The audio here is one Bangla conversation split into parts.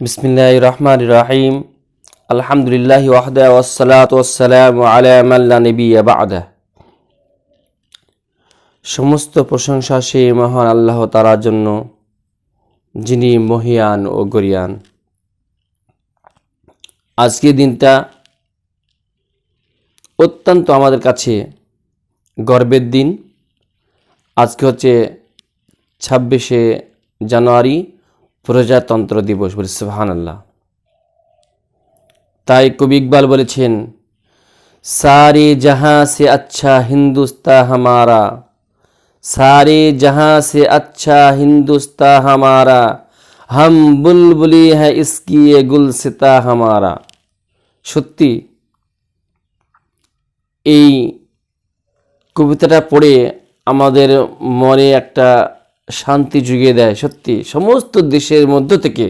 বিসমিল্লাহ রহমান রাহিম আলহামদুলিল্লাহ ওয়াহদা ওয়াসালাত ওয়াসালাম আলা মাল্লা নবী বাদা সমস্ত প্রশংসা সেই মহান আল্লাহ তালার জন্য, যিনি মহিয়ান ও গরিয়ান। আজকের দিনটা অত্যন্ত আমাদের কাছে গর্বের দিন। আজকে হচ্ছে ছাব্বিশে জানুয়ারি প্রজাতন্ত্র দিবস বলে সুহান আল্লাহ তাই কবি ইকবাল বলেছেন, সারে জাহা সে আচ্ছা হিন্দুস্তা হামারা, সারে জাহা সে আচ্ছা হিন্দুস্তা হামারা, হাম বুলবুলি হ্যাঁ ইসকি গুলসিতা হামারা। সত্যি, এই কবিতাটা পড়ে আমাদের মনে একটা শান্তি জুগিয়ে দেয়, সত্যি। সমস্ত দেশের মধ্য থেকে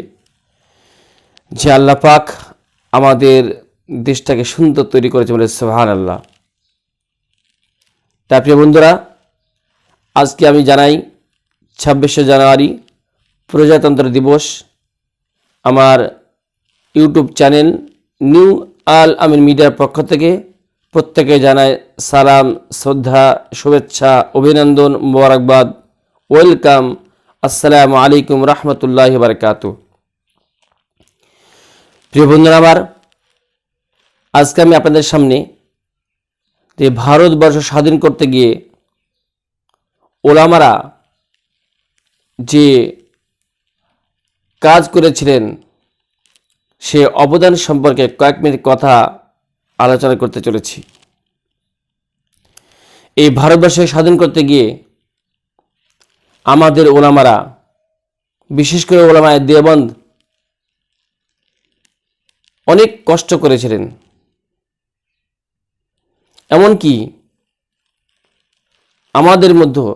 যে আল্লাহ পাক আমাদের দেশটাকে সুন্দর তৈরি করেছে বলে সোহান আল্লাহ তাই প্রিয় বন্ধুরা, আজকে আমি জানাই, ছাব্বিশে জানুয়ারি প্রজাতন্ত্র দিবস, আমার YouTube channel new Al Amin মিডিয়ার পক্ষ থেকে প্রত্যেকে জানায় সালাম, শ্রদ্ধা, শুভেচ্ছা, অভিনন্দন, মোবারকবাদ। ওয়েলকাম, আসসালামু আলাইকুম রহমতুল্লাহ বারকাত প্রিয় বন্ধুরা আমার, আজকে আমি আপনাদের সামনে যে ভারতবর্ষ স্বাধীন করতে গিয়ে ওলামারা যে কাজ করেছিলেন, সে অবদান সম্পর্কে কয়েক মিনিট কথা আলোচনা করতে চলেছি। এই ভারতবর্ষকে স্বাধীন করতে গিয়ে আমাদের ওলামারা, বিশেষ করে ওলামায় দেবন্দ অনেক কষ্ট করেছিলেন। এমনকি আমাদের মধ্যে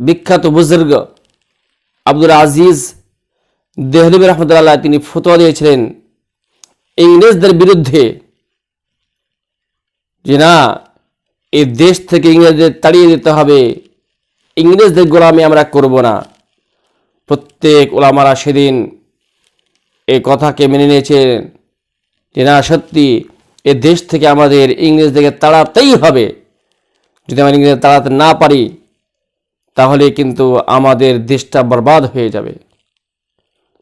বিখ্যাত বুজুর্গ আব্দুল আজিজ দেহলিব রহমতুল্লাহ তিনি ফতোয়া দিয়েছিলেন ইংরেজদের বিরুদ্ধে যে না, এই দেশ থেকে ইংরেজদের তাড়িয়ে দিতে হবে। ইংরেজদের গোলামি আমরা করব না। প্রত্যেক ওলামারা সেদিন এই কথাকে মেনে নিয়েছেন যে, না, সত্যি, এ দেশ থেকে আমাদের ইংরেজদেরকে তাড়াতেই হবে। যদি আমরা ইংরেজ তাড়াতে না পারি, তাহলে কিন্তু আমাদের দেশটা বরবাদ হয়ে যাবে।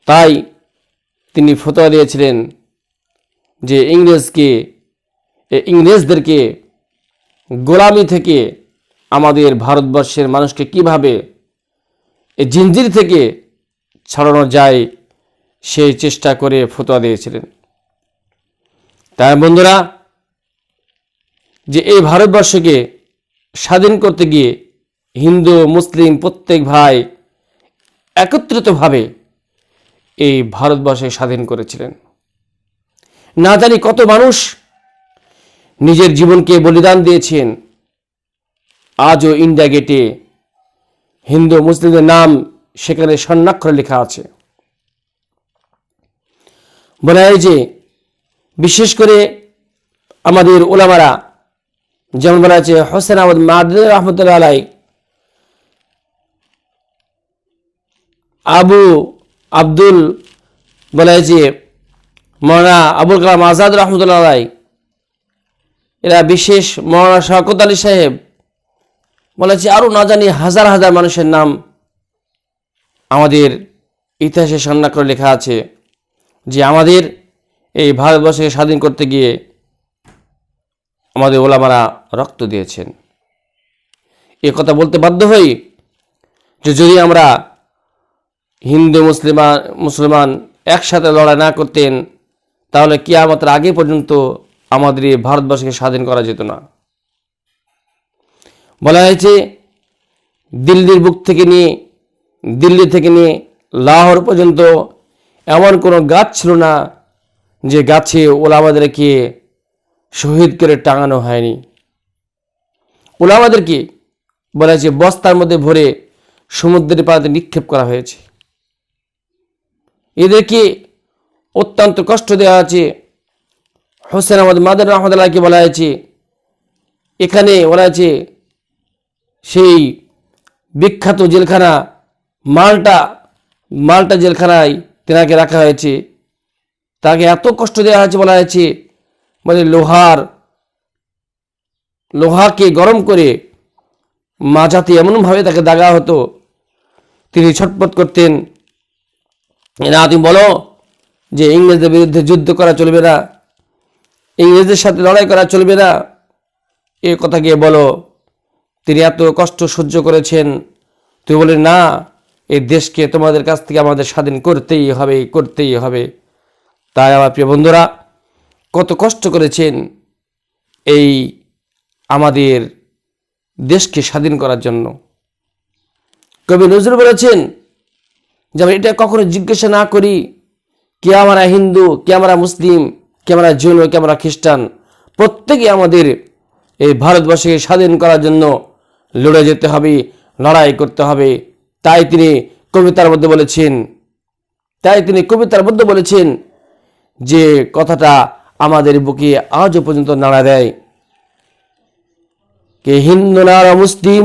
তাই তিনি ফতোয়া দিয়েছিলেন যে, ইংরেজকে ইংরেজদেরকে গোলামি থেকে আমাদের ভারতবর্ষের মানুষকে কীভাবে এই জিঞ্জির থেকে ছাড়ানো যায়, সেই চেষ্টা করে ফতোয়া দিয়েছিলেন। তাই বন্ধুরা, যে এই ভারতবর্ষকে স্বাধীন করতে গিয়ে হিন্দু, মুসলিম প্রত্যেক ভাই একত্রিতভাবে এই ভারতবর্ষে স্বাধীন করেছিলেন। না জানি কত মানুষ নিজের জীবনকে বলিদান দিয়েছেন আজও ইন্ডিয়া গেটে হিন্দু মুসলিমদের নাম সেখানে স্বর্ণাক্ষরে লেখা আছে। বলা হয় যে, বিশেষ করে আমাদের ওলামারা, যেমন বলা আছে, হোসেন আহমদ মাহদুদ রহমতুল্লাহ আলাই, আবু আব্দুল, বলা হয়েছে মৌলানা আবুল কালাম আজাদ রহমতুল্লাহ আলাই, এরা বিশেষ মৌলানা শওকত আলী সাহেব বলেছে আরও না জানি হাজার হাজার মানুষের নাম আমাদের ইতিহাসে সামনা করে লেখা আছে যে আমাদের এই ভারতবর্ষকে স্বাধীন করতে গিয়ে আমাদের ওলামারা রক্ত দিয়েছেন। এ কথা বলতে বাধ্য হই যে যদি আমরা হিন্দু, মুসলিমা, মুসলমান একসাথে লড়াই না করতেন, তাহলে কিয়ামতের আগে পর্যন্ত আমাদের এই ভারতবর্ষকে স্বাধীন করা যেত না। বলা হয়েছে, দিল্লির বুক থেকে নিয়ে, দিল্লি থেকে নিয়ে লাহোর পর্যন্ত এমন কোনো গাছ ছিল না যে গাছে ওলামাদেরকে শহীদ করে টাঙানো হয়নি। ওলামাদেরকে বলা হয়েছে, বস্তার মধ্যে ভরে সমুদ্রের পাড়াতে নিক্ষেপ করা হয়েছে। এদেরকে অত্যন্ত কষ্ট দেওয়া আছে হোসেন আহমদ মাদের রহমতুল্লাহকে বলা হয়েছে, এখানে বলা হয়েছে সেই বিখ্যাত জেলখানা মালটা, মাল্টা জেলখানায় তেনাকে রাখা হয়েছে। তাকে এত কষ্ট দেওয়া হয়েছে বলা হয়েছে মানে লোহার, লোহাকে গরম করে মাঝাতে এমনভাবে তাকে দাগা হতো। তিনি ছটপট করতেন। না তুমি বলো যে ইংরেজদের বিরুদ্ধে যুদ্ধ করা চলবে না, ইংরেজদের সাথে লড়াই করা চলবে না, এ কথা গিয়ে বলো। তিনি এত কষ্ট সহ্য করেছেন। তুই বলে না, এই দেশকে তোমাদের কাছ থেকে আমাদের স্বাধীন করতেই হবে করতেই হবে। তাই আমার প্রিয় বন্ধুরা, কত কষ্ট করেছেন এই আমাদের দেশকে স্বাধীন করার জন্য। কবি নজরুল বলেছেন যে, আমরা এটা কখনো জিজ্ঞাসা না করি, কে আমরা হিন্দু, কে আমরা মুসলিম, কে আমরা জৈন, কে আমরা খ্রিস্টান। প্রত্যেকে আমাদের এই ভারতবর্ষকে স্বাধীন করার জন্য লড়ে যেতে হবে, লড়াই করতে হবে। তাই তিনি কবিতার মধ্যে বলেছেন, তাই তিনি কবিতার মধ্যে বলেছেন যে কথাটা আমাদের বুকে আজও পর্যন্ত নাড়া দেয়। কে হিন্দু না ওরা মুসলিম,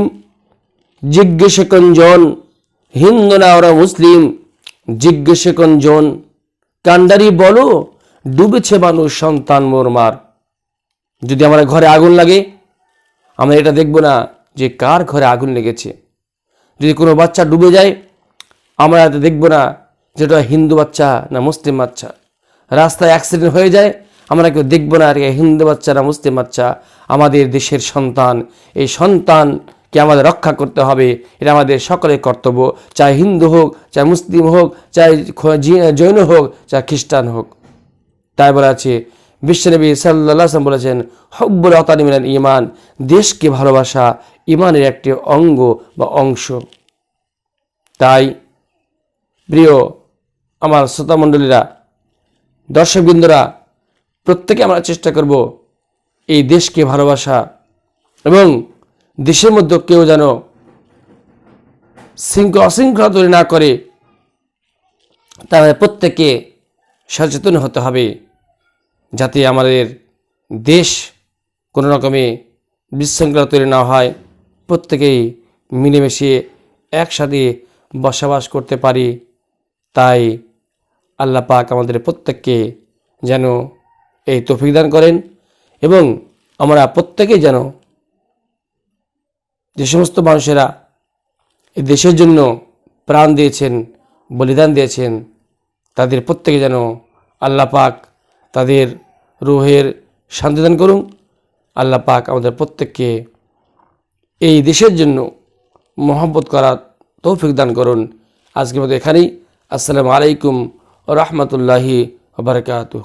জিজ্ঞেসে জন, হিন্দু না ওরা মুসলিম, জিজ্ঞেসে জন, কান্ডারি বলো, ডুবেছে মানুষ সন্তান মোরমার যদি আমার ঘরে আগুন লাগে, আমরা এটা দেখব না। যে কার ঘরে আগুন লেগেছে। যদি কোনো বাচ্চা ডুবে যায়, আমরা এটা দেখব না যে এটা হিন্দু বাচ্চা না মুসলিম বাচ্চা। রাস্তায় অ্যাক্সিডেন্ট হয়ে যায়, আমরা কেউ দেখব না আর হিন্দু বাচ্চা না মুসলিম বাচ্চা। আমাদের দেশের সন্তান, এই সন্তানকে আমাদের রক্ষা করতে হবে, এটা আমাদের সকলের কর্তব্য। চাই হিন্দু হোক, চাই মুসলিম হোক, চাই জৈন হোক, চাই খ্রিস্টান হোক। তাই বলা আছে বিশ্বনবী সাল্লাহ আসলাম বলেছেন, হব্বুল অতানি মিনাল ইমান দেশকে ভালোবাসা ইমানের একটি অঙ্গ বা অংশ। তাই, প্রিয় আমার শ্রোতামণ্ডলীরা, দর্শকবৃন্দরা, প্রত্যেকে আমরা চেষ্টা করব এই দেশকে ভালোবাসা এবং দেশের মধ্যে কেউ যেন শৃঙ্খলা অশৃঙ্খলা তৈরি না করে তাহলে প্রত্যেকে সচেতন হতে হবে। যাতে আমাদের দেশ কোনো রকমে বিশৃঙ্খলা তৈরি না হয়, প্রত্যেকেই মিলেমিশে একসাথে বসবাস করতে পারি। তাই আল্লাহ পাক আমাদের প্রত্যেককে যেন এই তৌফিক দান করেন এবং আমরা প্রত্যেকেই যেন যে সমস্ত মানুষেরা এই দেশের জন্য প্রাণ দিয়েছেন, বলিদান দিয়েছেন, তাদের প্রত্যেকে যেন আল্লাহ পাক তাদের রুহের শান্তি দান করুন। আল্লাহ পাক আমাদের প্রত্যেককে এই দেশের জন্য মহব্বত করার তৌফিক দান করুন। আজকের মতো এখানেই। আসসালামু আলাইকুম রহমতুল্লাহি বারকাতুহ।